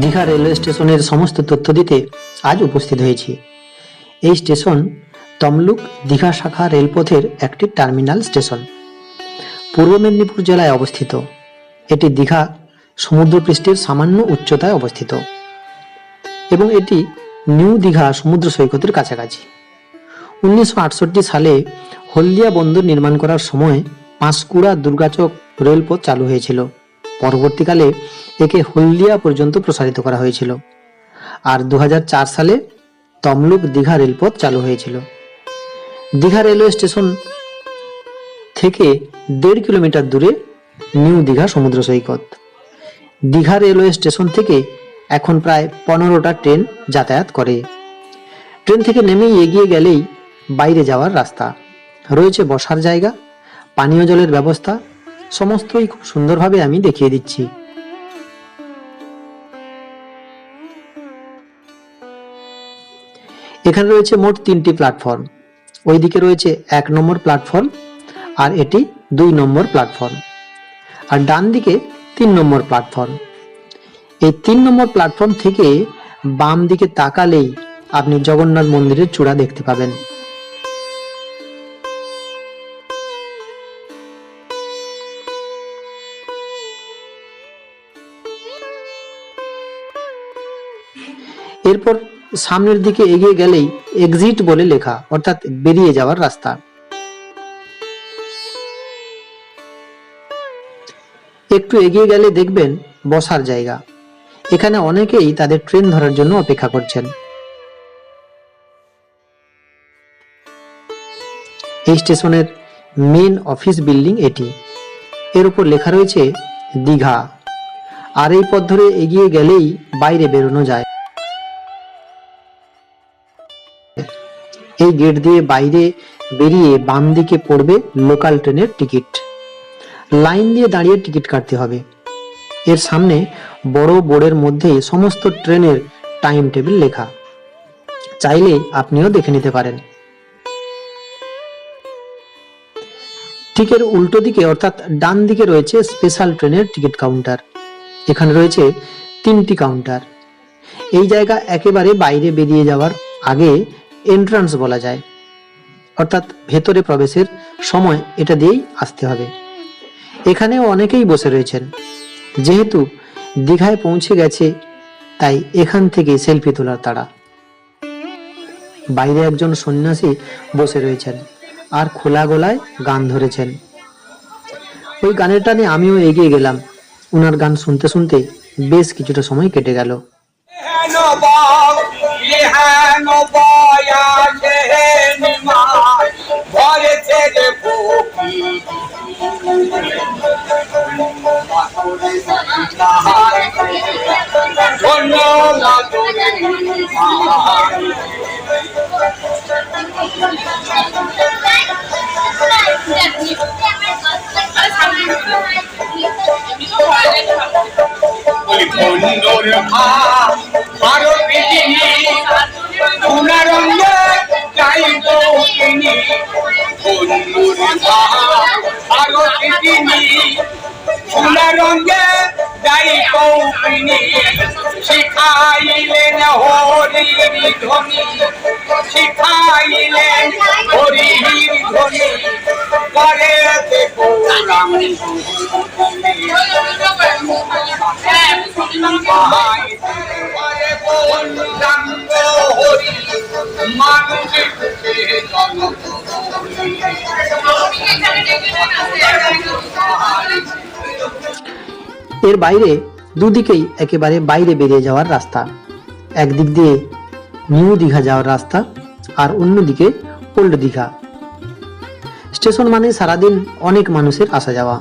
Digha railway স্টেশনের সমস্ত তথ্য দিতে আজ উপস্থিত হয়েছি। এই স্টেশন তমলুক দীঘা শাখা রেলপথের একটি টার্মিনাল স্টেশন। পূর্ব মেদিনীপুর জেলায় অবস্থিত। এটি দীঘা সমুদ্রপৃষ্ঠের সামান্য উচ্চতায় অবস্থিত এবং এটি নিউ দীঘা সমুদ্র সৈকতের কাছাকাছি। উনিশশো আটষট্টি সালে হলদিয়া বন্দর নির্মাণ করার সময় পাঁশকুড়া দুর্গাচক রেলপথ চালু হয়েছিল। পরবর্তীকালে একে হলদিয়া পর্যন্ত প্রসারিত করা হয়েছিল। আর দু হাজার চার সালে তমলুক দীঘা রেলপথ চালু হয়েছিল। দীঘা রেলওয়ে স্টেশন থেকে দেড় কিলোমিটার দূরে নিউ দীঘা সমুদ্র সৈকত। দীঘা রেলওয়ে স্টেশন থেকে এখন প্রায় পনেরোটা ট্রেন যাতায়াত করে। ট্রেন থেকে নেমেই এগিয়ে গেলেই বাইরে যাওয়ার রাস্তা। রয়েছে বসার জায়গা, পানীয় জলের ব্যবস্থা সমস্তই খুব সুন্দরভাবে আমি দেখিয়ে দিচ্ছি। এখানে রয়েছে মোট তিনটি প্ল্যাটফর্ম। ওইদিকে রয়েছে এক নম্বর প্ল্যাটফর্ম আর এটি দুই নম্বর প্ল্যাটফর্ম। আর ডান দিকে তিন নম্বর প্ল্যাটফর্ম। এই তিন নম্বর প্ল্যাটফর্ম থেকে বাম দিকে তাকালেই আপনি জগন্নাথ মন্দিরের চূড়া দেখতে পাবেন। এরপর সামনের দিকে এগিয়ে গেলেই এক্সিট বলে লেখা, অর্থাৎ বেরিয়ে যাওয়ার রাস্তা। একটু এগিয়ে গেলে দেখবেন বসার জায়গা। এখানে অনেকেই তাদের ট্রেন ধরার জন্য অপেক্ষা করছেন। এই স্টেশনের মেন অফিস বিল্ডিং এটি। এর উপর লেখা রয়েছে, দীঘা। আর এই পথ ধরে এগিয়ে গেলেই বাইরে বেরোনো যায়। এই গেট দিয়ে বাইরে বেরিয়ে বাম দিকে পড়বে লোকাল ট্রেনের টিকিট লাইন দিয়ে দাঁড়িয়ে টিকিট কাটতে হবে। এর সামনে বড় বোর্ডের মধ্যে সমস্ত ট্রেনের টাইম টেবিল লেখা। চাইলে আপনিও দেখে নিতে পারেন। ঠিক এর উল্টো দিকে অর্থাৎ ডান দিকে রয়েছে স্পেশাল ট্রেনের টিকিট কাউন্টার এখানে রয়েছে তিনটি কাউন্টার এই জায়গা একেবারে বাইরে বেরিয়ে যাওয়ার আগে এন্ট্রান্স বলা যায়। অর্থাৎ ভেতরে প্রবেশের সময় এটা দিয়েই আসতে হবে। এখানেও অনেকেই বসে রয়েছেন। যেহেতু দীঘায় পৌঁছে গেছে, তাই এখান থেকে সেলফি তোলার তারা বাইরে একজন সন্ন্যাসী বসে রয়েছেন আর খোলা গলায় গান ধরেছেন। ওই গানের টানে আমিও এগিয়ে গেলাম। ওনার গান শুনতে শুনতে বেশ কিছুটা সময় কেটে গেল। হেন বাল হেন বয়া হেন মাল ঘরে ছেড়ে ফকি। অন্য মাধুরী ওই বন্ধুর ভা তিনি বন্ধুর ভা আরও পিটিনি পুনরঙ্গে যাইব তিনি শিখাইলেন হরির ধ্বনি শিখাইলেন হরির ধ্বনি করে দেখো রাম এর বাইরে দুদিকেই একেবারে বাইরে বেরিয়ে যাওয়ার রাস্তা। একদিক দিয়ে নিউ দীঘা যাওয়ার রাস্তা আর অন্যদিকে ওল্ড দীঘা। স্টেশন মানে সারাদিন অনেক মানুষের আসা যাওয়া।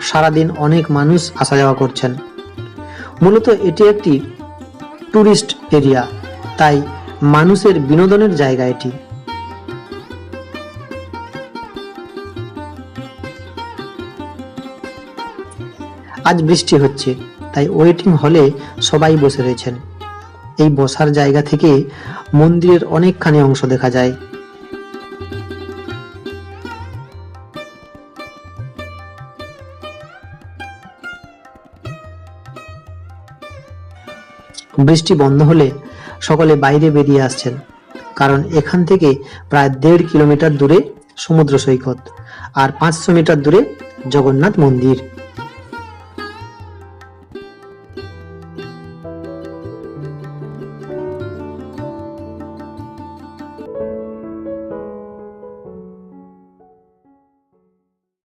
সারাদিন অনেক মানুষ আসা যাওয়া করছেন। মূলত এটি একটি ট্যুরিস্ট এরিয়া, তাই মানুষের বিনোদনের জায়গা এটি। আজ বৃষ্টি হচ্ছে, তাই ওয়েটিং হলে সবাই বসে রয়েছেন। এই বসার জায়গা থেকে মন্দিরের অনেকখানি অংশ দেখা যায়। বৃষ্টি বন্ধ হলে সকলে বাইরে বেরিয়ে আসছেন, কারণ এখান থেকে প্রায় দেড় কিলোমিটার দূরে সমুদ্র সৈকত আর পাঁচশো মিটার দূরে জগন্নাথ মন্দির।